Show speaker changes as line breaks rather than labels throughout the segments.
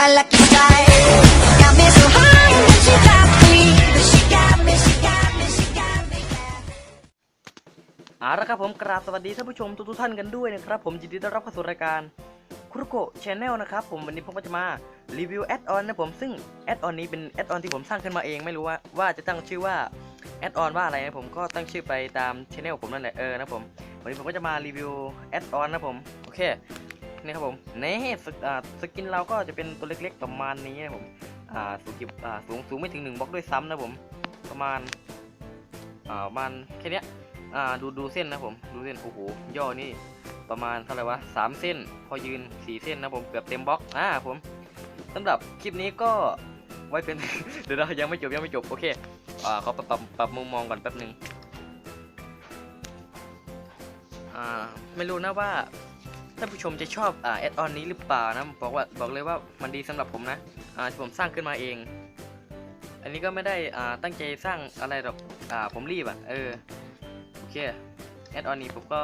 my lucky side. Got me so high, and then she got me. But she got me, she got me, she got me. Yeah.
เอาละครับผมกราบสวัสดีท่านผู้ชมทุกๆท่านกันด้วยนะครับ ผมยินดีต้อนรับเข้าสู่รายการคุรุโกะชแนลนะครับผมวันนี้ผมก็จะมารีวิวแอดออนนะผมซึ่งแอดออนนี้เป็นแอดออนที่ผมสร้างขึ้นมาเองไม่รู้ว่าว่าจะตั้งชื่อว่าแอดออนว่าอะไรนะผมก็ตั้งชื่อไปตามชแนลผมนั่นแหละเออนะผมวันนี้ผมก็จะมารีวิวแอดออนนะผมโอเค นี่ครับผมนี่สกอ่าสกินเราก็จะเป็นตัวเล็กๆประมาณนี้นะผมสูงกี่สูงสูงไม่ถึงหนึ่งบล็อกด้วยซ้ำนะผม ประมาณประมาณแค่นี้ดูดูเส้นนะผมดูเส้นโอ้โหย่อนี่ประมาณเท่าไหร่วะสามเส้น พอยืนสี่เส้นนะผมเกือบเต็มบล็อกอ่าผมสำหรับคลิปนี้ก็ไว้เป็นเดี๋ยวเรายังไม่จบยังไม่จบโอเคอ่าเขาปรับปรับรบมุมมองก่อนแป๊บหนึ่งอ่าไม่รู้นะว่า ท่านผู้ชมจะชอบอ่าแอดออนนี้หรือเปล่านะบอกว่าบอกเลยว่ามันดีสำหรับผมนะอ่าผมสร้างขึ้นมาเอง อันนี้ก็ไม่ได้อ่าตั้งใจสร้างอะไรหรอกอ่าผมรีบอะเออโอเคแอดออนนี้ผมก็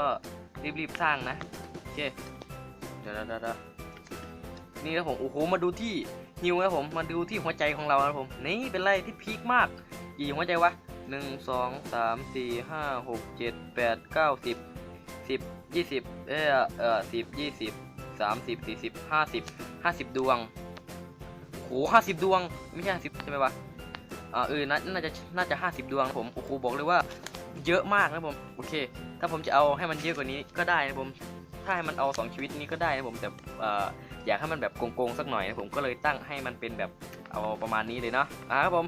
รีบๆสร้างนะโอเคเดี๋ยวเดี๋ยวเดี๋ยวนี่นะผมโอ้โหมาดูที่ฮิวนะผมมาดูที่หัวใจของเรานะผมนี่เป็นไรที่พีคมากกี่หัวใจวะหนึ่งสองสามสี่ห้าหกเจ็ดแปดเก้าสิบ สิบยี่สิบเออเออสิบยี่สิบสามสิบสี่สิบห้าสิบห้าสิบดวงโอ้หห้าสิบดวงไม่ใช่ห้าสิบใช่ไหมวะอ่าเออน่าจะน่าจะห้าสิบดวงผมโอ้โหบอกเลยว่าเยอะมากนะผมโอเค ถ้าผมจะเอาให้มันเยอะกว่านี้ก็ได้นะผมถ้าให้มันเอาสองชีวิตนี้ก็ได้นะผมแต่เอ่ออยากให้มันแบบโกงๆสักหน่อยนะผมก็เลยตั้งให้มันเป็นแบบเอาประมาณนี้เลยเนาะอ่าครับผม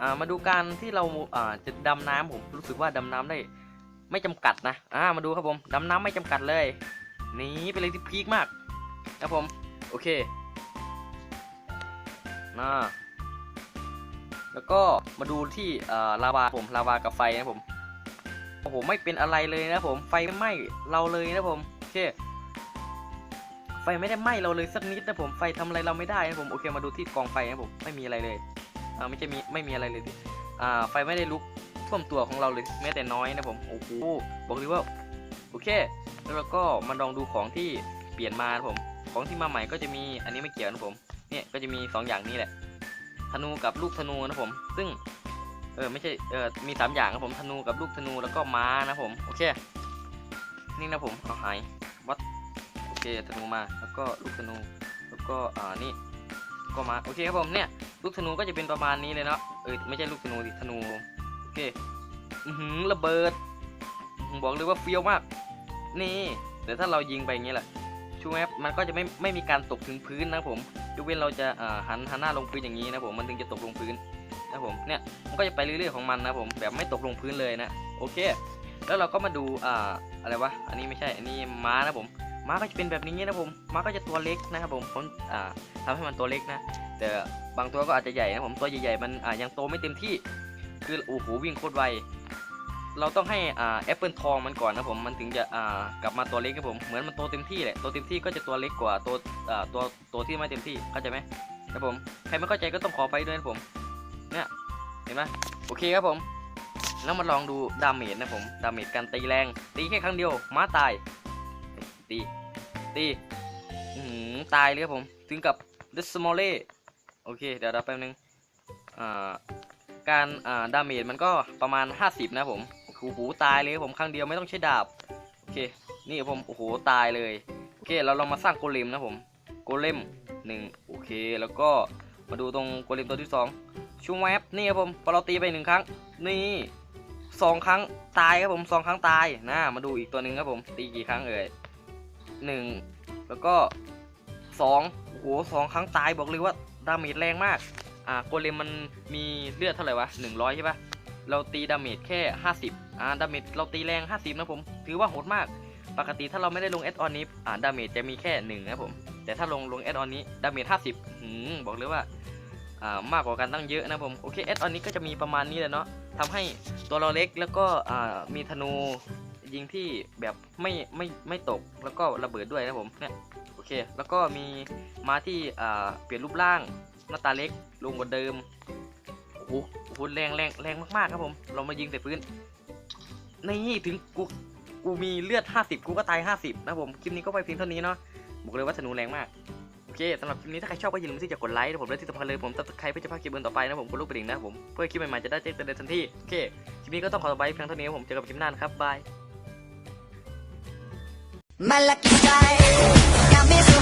อ่ามาดูการที่เราอ่าจะดำน้ำผมรู้สึกว่าดำน้ำได้ ไม่จำกัดนะ อ่า มาดูครับผม ดำน้ำไม่จำกัดเลย นี่เป็นเลยที่พีคมากครับผม โอเคน่าแล้วก็มาดูที่อ่อลาวาผม ลาวากับไฟนะผม โอ้โห ไม่เป็นอะไรเลยนะผม ไฟไม่ไหม้เราเลยนะผม โอเค ไฟไม่ได้ไหม้เราเลยสักนิดนะผม ไฟทำอะไรเราไม่ได้นะผม โอเค มาดูที่กองไฟนะผม ไม่มีอะไรเลย อ่า ไม่ใช่มี ไม่มีอะไรเลยอ่า ไฟไม่ได้ลุก ท่วมตัวของเราเลยแม้แต่น้อยนะผมโอ้โหบอกเลยว่าโอเค แล้วเราก็มาลองดูของที่เปลี่ยนมานะผมของที่มาใหม่ก็จะมีอันนี้ไม่เกี่ยวนะผมเนี่ยก็จะมีสองอย่างนี้แหละธนูกับลูกธนูนะผม ซึ่งเออไม่ใช่เออมีสามอย่างครับผมธนูกับลูกธนูแล้วก็ม้านะผมโอเคนี่นะผมเอาหายวัดโอเคธนูมาแล้วก็ลูกธนู แล้วก็อ่านี่ก็ม้าโอเคครับผมเนี่ยลูกธนูก็จะเป็นประมาณนี้เลยเนาะเออไม่ใช่ลูกธนูดิธนู อเคอือหือระเบิดอื้อหือบอกเลยว่าเฟี้ยวมาก นี่ แต่ถ้าเรายิงไปอย่างนี้แหละชูแอปมันก็จะไม่ไม่มีการตกถึงพื้นนะผมยกเว้นเราจะหันหันหน้าลงพื้นอย่างนี้นะผมมันถึงจะตกลงพื้นนะผมเนี่ยมันก็จะไปเรื่อยๆของมันนะผมแบบไม่ตกลงพื้นเลยนะโอเค แล้วเราก็มาดูอ่าอะไรวะอันนี้ไม่ใช่อันนี้ม้านะผมม้าก็จะเป็นแบบนี้นะผมม้าก็จะตัวเล็กนะครับผมผมอ่าทำให้มันตัวเล็กนะ แต่บางตัวก็อาจจะใหญ่นะผมตัวใหญ่ๆมันอ่ายังโตไม่เต็มที่ คือโอ้โหวิ่งโคตรไว เราต้องให้อ่าแอปเปิลทองมันก่อนนะผมมันถึงจะอ่ากลับมาตัวเล็กนะผมเหมือนมันโตเต็มที่แหละโตเต็มที่ก็จะตัวเล็กกว่าตัวอ่าตัวตัวที่ไม่เต็มที่เข้าใจไหมครับผมใครไม่เข้าใจก็ต้องขอไปด้วยนะผมเนี่ยเห็นไหมโอเคครับผม แล้วมาลองดูดาเมจนะผมดาเมจการตีแรง ตีแค่ครั้งเดียวม้าตายตีตีอือหือตายเลยครับผม ถึงกับเดสโมเล่โอเค เดี๋ยวเราแป๊บนึงอ่า การอ่าดาเมจมันก็ประมาณ 50 นะผมโอ้โหตายเลยครับผมครั้งเดียวไม่ต้องใช้ดาบโอเค นี่ครับผมโอ้โหตายเลยโอเคเราลองมาสร้างโกเลมนะผมโกเลมหนึ่งโอเคแล้วก็มาดูตรงโกเลมตัวที่สองชูแวบนี่ครับผมพอเราตีไปหนึ่งครั้ง นี่สองครั้งตายครับผมสองครั้งตายนะมาดูอีกตัวหนึ่งครับผมตีกี่ครั้งเอ่ยหนึ่งแล้วก็สองโอ้โหสองครั้งตายบอกเลยว่าดาเมจแรงมาก อ่าโกเลมมันมีเลือดเท่าไหร่วะหนึ่งร้อยใช่ปะเราตีดาเมจแค่ห้าสิบอ่าดาเมจเราตีแรงห้าสิบนะผม ถือว่าโหดมาก ปกติถ้าเราไม่ได้ลงแอดออนนี้อ่าดาเมจจะมีแค่หนึ่งนะผม แต่ถ้าลงลงแอดออนนี้ดาเมจห้าสิบหืมบอกเลยว่าอ่ามากกว่ากันตั้งเยอะนะผม โอเคแอดออนนี้ก็จะมีประมาณนี้แหละเนาะทำให้ตัวเราเล็กแล้วก็อ่ามีธนูยิงที่แบบไม่ไม่ไม่ตกแล้วก็ระเบิดด้วยนะผมเนี่ยโอเค แล้วก็มีมาที่อ่าเปลี่ยนรูปร่าง หน้าตาเล็กลงกว่าเดิมโอ้โหโอ้โหแรงแรงแรงมากๆครับผม เรามายิงใส่พื้นนี่ถึงกูกูมีเลือด 50 กูก็ตาย 50 นะผมคลิปนี้ก็ไปเพียงเท่านี้เนาะบอกเลยว่าธนูแรงมากโอเคสำหรับคลิปนี้ถ้าใครชอบก็อย่าลืมที่จะกดไลค์นะผมและที่สำคัญเลยผมตัดใครเพื่อจะพลาดคลิปอื่นต่อไปนะผมกดลูกกระดิ่งนะผมเพื่อคลิปใหม่ๆจะได้แจ้งเตือนทันทีโอเคคลิปนี้ก็ต้องขอตัวไปเพียงเท่านี้ผมเจอกันคลิปหน้านะครับบาย
My lucky strike got me so